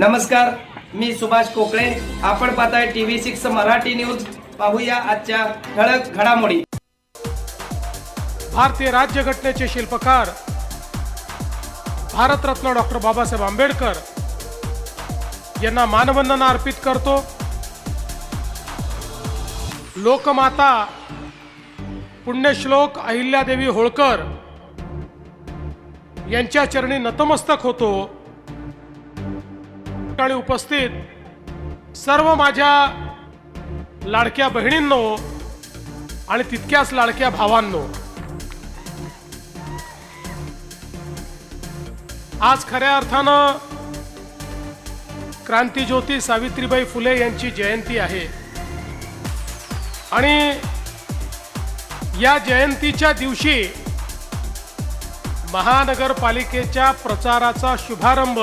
नमस्कार मी सुभाष कोकळे. आपण पाहताय टीव्ही सिक्स मराठी न्यूज. पाहूया आजच्या ठळक घडामोडी. भारतीय राज्यघटनेचे शिल्पकार भारतरत्न डॉक्टर बाबासाहेब आंबेडकर यांना मानवंदना अर्पित करतो. लोकमाता पुण्यश्लोक अहिल्यादेवी होळकर यांच्या चरणी नतमस्तक होतो. ठिकाणी उपस्थित सर्व माझ्या लाडक्या बहिणींनो आणि तितक्याच लाडक्या भावांनो आज खऱ्या अर्थानं क्रांतीज्योती सावित्रीबाई फुले यांची जयंती आहे. आणि या जयंतीच्या दिवशी महानगरपालिकेच्या प्रचाराचा शुभारंभ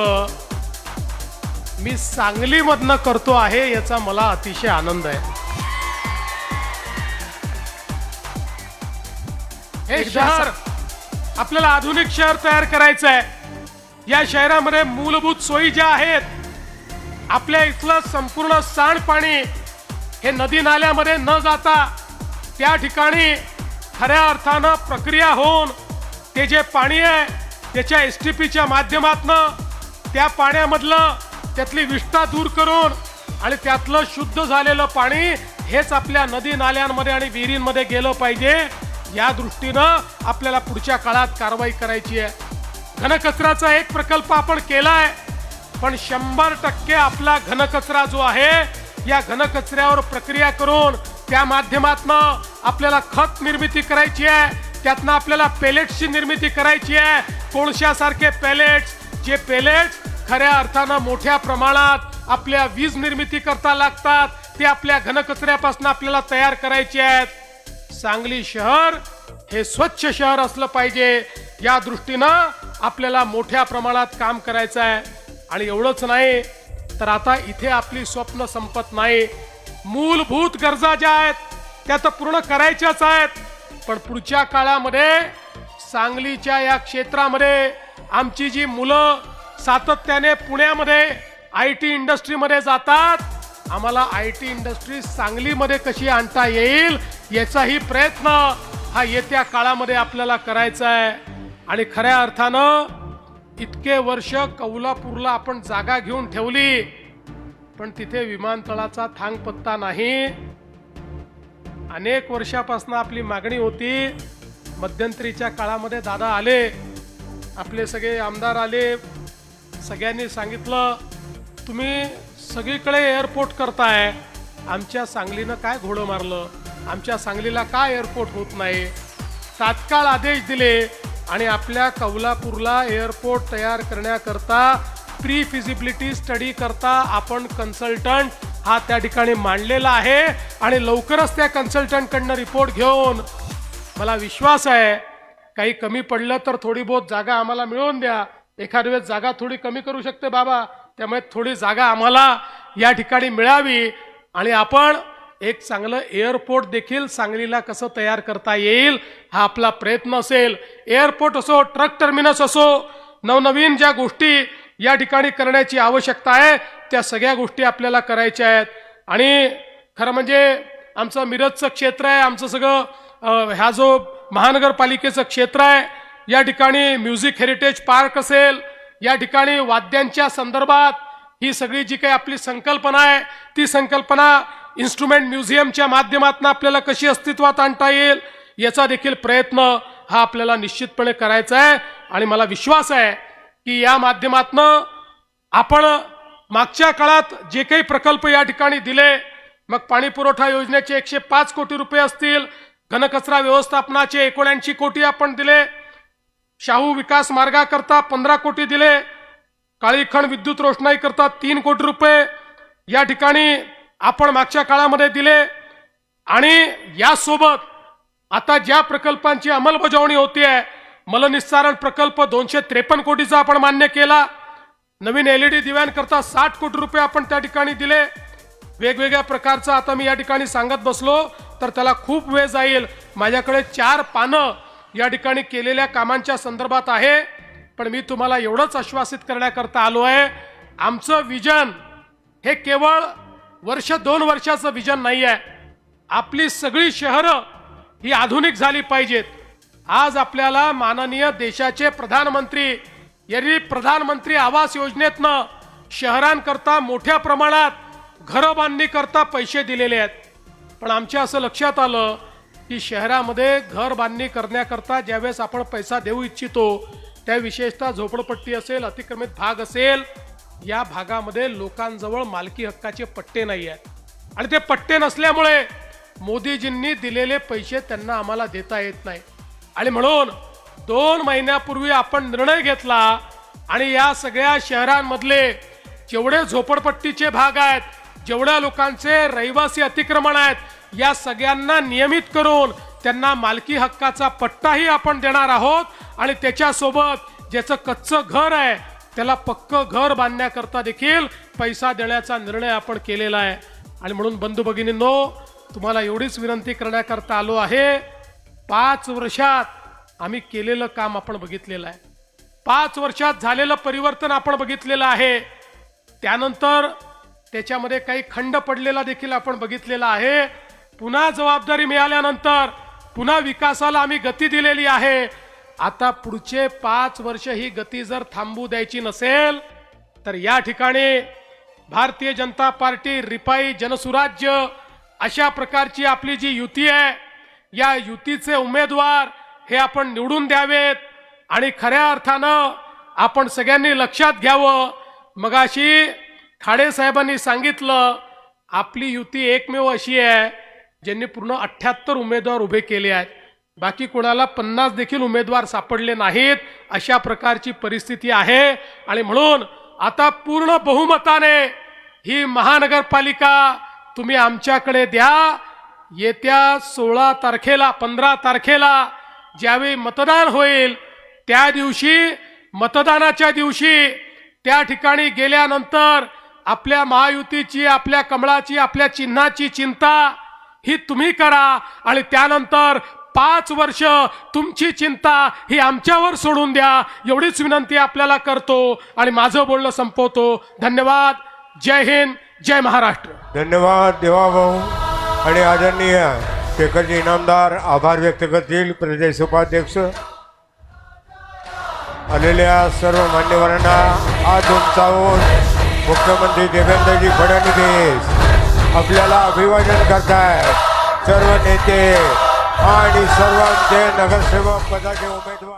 मी सांगलीमधनं करतो आहे याचा मला अतिशय आनंद आहे. हे शहर आपल्याला आधुनिक शहर तयार करायचं आहे. या शहरामध्ये मूलभूत सोयी ज्या आहेत आपल्या इथलं संपूर्ण सांडपाणी हे नदी नाल्यामध्ये न जाता त्या ठिकाणी खऱ्या अर्थानं प्रक्रिया होऊन ते जे पाणी आहे त्याच्या एस टी पीच्या माध्यमातनं त्या पाण्यामधलं त्यातली विष्ठा दूर करून आणि त्यातलं शुद्ध झालेलं पाणी हेच आपल्या नदी नाल्यांमध्ये आणि विहिरींमध्ये गेलं पाहिजे. या दृष्टीनं आपल्याला पुढच्या काळात कारवाई करायची आहे. घनकचऱ्याचा एक प्रकल्प आपण केलाय पण शंभर टक्के आपला घनकचरा जो आहे या घनकचऱ्यावर प्रक्रिया करून त्या माध्यमातनं आपल्याला खत निर्मिती करायची आहे. त्यातनं आपल्याला पेलेट्सची निर्मिती करायची आहे. कोळशासारखे पेलेट्स जे पेलेट्स खऱ्या अर्थानं मोठ्या प्रमाणात आपल्या वीज निर्मिती करता लागतात. ते आपल्या घनकचऱ्यापासून आपल्याला तयार करायचे आहेत. सांगली शहर हे स्वच्छ शहर असलं पाहिजे. या दृष्टीनं आपल्याला मोठ्या प्रमाणात काम करायचं आहे. आणि एवढंच नाही तर आता इथे आपली स्वप्न संपत नाही. मूलभूत गरजा ज्या आहेत त्या तर पूर्ण करायच्याच आहेत. पण पुढच्या काळामध्ये सांगलीच्या या क्षेत्रामध्ये आमची जी मुलं सातत्याने पुण्यामध्ये आय टी इंडस्ट्रीमध्ये जातात. आम्हाला आय टी इंडस्ट्री सांगलीमध्ये कशी आणता येईल याचाही प्रयत्न हा येत्या काळामध्ये आपल्याला करायचा आहे आणि खऱ्या अर्थानं इतके वर्ष कौलापूरला आपण जागा घेऊन ठेवली पण तिथे विमानतळाचा थांग पत्ता नाही. अनेक वर्षापासून आपली मागणी होती मध्यंतरीच्या काळामध्ये दादा आले आपले सगळे आमदार आले सगळ्यांनी सांगितलं तुम्ही सगळीकडे एअरपोर्ट करताय. आमच्या सांगलीनं काय घोडं मारलं? आमच्या सांगलीला काय एअरपोर्ट होत नाही? तात्काळ आदेश दिले आणि आपल्या कौलापूरला एअरपोर्ट तयार करण्याकरता प्री फिजिबिलिटी स्टडी करता आपण कन्सल्टंट हा त्या ठिकाणी मांडलेला आहे आणि लवकरच त्या कन्सल्टंटकडनं रिपोर्ट घेऊन मला विश्वास आहे काही कमी पडलं तर थोडी बहुत जागा आम्हाला मिळवून द्या. एखाद्या वेळेस जागा थोडी कमी करू शकते बाबा त्यामुळे थोडी जागा आम्हाला या ठिकाणी मिळावी. आणि आपण एक चांगलं एअरपोर्ट देखील सांगलीला कसं तयार करता येईल हा आपला प्रयत्न असेल. एअरपोर्ट असो ट्रक टर्मिनस असो नवनवीन ज्या गोष्टी या ठिकाणी करण्याची आवश्यकता आहे त्या सगळ्या गोष्टी आपल्याला करायच्या आहेत. आणि खरं म्हणजे आमचं मिरजचं क्षेत्र आहे आमचं सगळं ह्या जो महानगरपालिकेचं क्षेत्र आहे या ठिकाणी म्युझिक हेरिटेज पार्क असेल या ठिकाणी वाद्यांच्या संदर्भात ही सगळी जी काही आपली संकल्पना आहे ती संकल्पना इन्स्ट्रुमेंट म्युझियमच्या माध्यमातून आपल्याला कशी अस्तित्वात आणता येईल याचा देखील प्रयत्न हा आपल्याला निश्चितपणे करायचा आहे. आणि मला विश्वास आहे की या माध्यमातनं आपण मागच्या काळात जे काही प्रकल्प या ठिकाणी दिले मग पाणी पुरवठा योजनेचे एकशे पाच कोटी रुपये असतील घनकचरा व्यवस्थापनाचे एकोणऐंशी कोटी आपण दिले शाहू विकास मार्गाकरता पंधरा कोटी दिले. काळीखण विद्युत रोषणाई करता तीन कोटी रुपये. या ठिकाणी आपण मागच्या काळामध्ये दिले. आणि यासोबत आता ज्या प्रकल्पांची अंमलबजावणी होती आहे मलनिस्सारण प्रकल्प दोनशे त्रेपन्न कोटीचा आपण मान्य केला. नवीन एलईडी दिव्यांकरता साठ कोटी रुपये आपण त्या ठिकाणी दिले. वेगवेगळ्या प्रकारचं आता मी या ठिकाणी सांगत बसलो तर त्याला खूप वेळ जाईल. माझ्याकडे चार पानं या ठिकाणी केलेल्या कामांच्या संदर्भात आहे. पण मी तुम्हाला एवढंच आश्वासित करण्याकरता आलो आहे. आमचं विजन हे केवळ वर्ष दोन वर्षाचं विजन नाही आहे. आपली सगळी शहरं ही आधुनिक झाली पाहिजेत. आज आपल्याला माननीय देशाचे प्रधानमंत्री यांनी प्रधानमंत्री आवास योजनेतनं शहरांकरता मोठ्या प्रमाणात घरं बांधणीकरता पैसे दिलेले आहेत. पण आमच्या असं लक्षात आलं की शहरामध्ये घर बांधणी करण्याकरता ज्यावेळेस आपण पैसा देऊ इच्छितो त्या विशेषतः झोपडपट्टी असेल अतिक्रमित भाग असेल या भागामध्ये लोकांजवळ मालकी हक्काचे पट्टे नाही आहेत. आणि ते पट्टे नसल्यामुळे मोदीजींनी दिलेले पैसे त्यांना आम्हाला देता येत नाही. आणि म्हणून दोन महिन्यापूर्वी आपण निर्णय घेतला आणि या सगळ्या शहरांमधले जेवढे झोपडपट्टीचे भाग आहेत जेवढ्या लोकांचे रहिवासी अतिक्रमण आहेत या सगळ्यांना नियमित करून त्यांना मालकी हक्काचा पट्टाही आपण देणार आहोत आणि त्याच्यासोबत ज्याचं कच्चं घर आहे त्याला पक्क घर बांधण्याकरता देखील पैसा देण्याचा निर्णय आपण केलेला आहे. आणि म्हणून बंधू भगिनींनो तुम्हाला एवढीच विनंती करण्याकरता आलो आहे पाच वर्षात आम्ही केलेलं काम आपण बघितलेलं आहे. पाच वर्षात झालेलं परिवर्तन आपण बघितलेलं आहे. त्यानंतर त्याच्यामध्ये काही खंड पडलेला देखील आपण बघितलेला आहे. पुन्हा जबाबदारी मिळाल्यानंतर पुन्हा विकासाला आम्ही गती दिलेली आहे. आता पुढचे पाच वर्ष ही गती जर थांबू द्यायची नसेल तर या ठिकाणी भारतीय जनता पार्टी रिपाई जनसुराज्य अशा प्रकारची आपली जी युती आहे या युतीचे उमेदवार हे आपण निवडून द्यावेत आणि खऱ्या अर्थानं आपण सगळ्यांनी लक्षात घ्यावं. मगाशी खाडे साहेबांनी सांगितलं आपली युती एकमेव अशी आहे ज्यांनी पूर्ण अठ्ठ्याहत्तर उमेदवार उभे केले आहेत. बाकी कोणाला पन्नास देखील उमेदवार सापडले नाहीत अशा प्रकारची परिस्थिती आहे. आणि म्हणून आता पूर्ण बहुमताने ही महानगरपालिका तुम्ही आमच्याकडे द्या. येत्या सोळा तारखेला पंधरा तारखेला ज्यावेळी मतदान होईल त्या दिवशी मतदानाच्या दिवशी त्या ठिकाणी गेल्यानंतर आपल्या महायुतीची आपल्या कमळाची आपल्या चिन्हाची चिंता ही तुम्ही करा आणि त्यानंतर पाच वर्ष तुमची चिंता ही आमच्यावर सोडून द्या. एवढीच विनंती आपल्याला करतो आणि माझं बोलणं संपवतो. धन्यवाद. जय हिंद. जय महाराष्ट्र. धन्यवाद देवाभाऊ आणि आदरणीय शेखरजी इनामदार. आभार व्यक्त करतील प्रदेश उपाध्यक्ष. आलेल्या सर्व मान्यवरांना आज उंचावून मुख्यमंत्री देवेंद्रजी फडणवीस. आपल्याला अभिवादन करतायत सर्व नेते आणि सर्वांचे नगरसेवक पदाचे उमेदवार.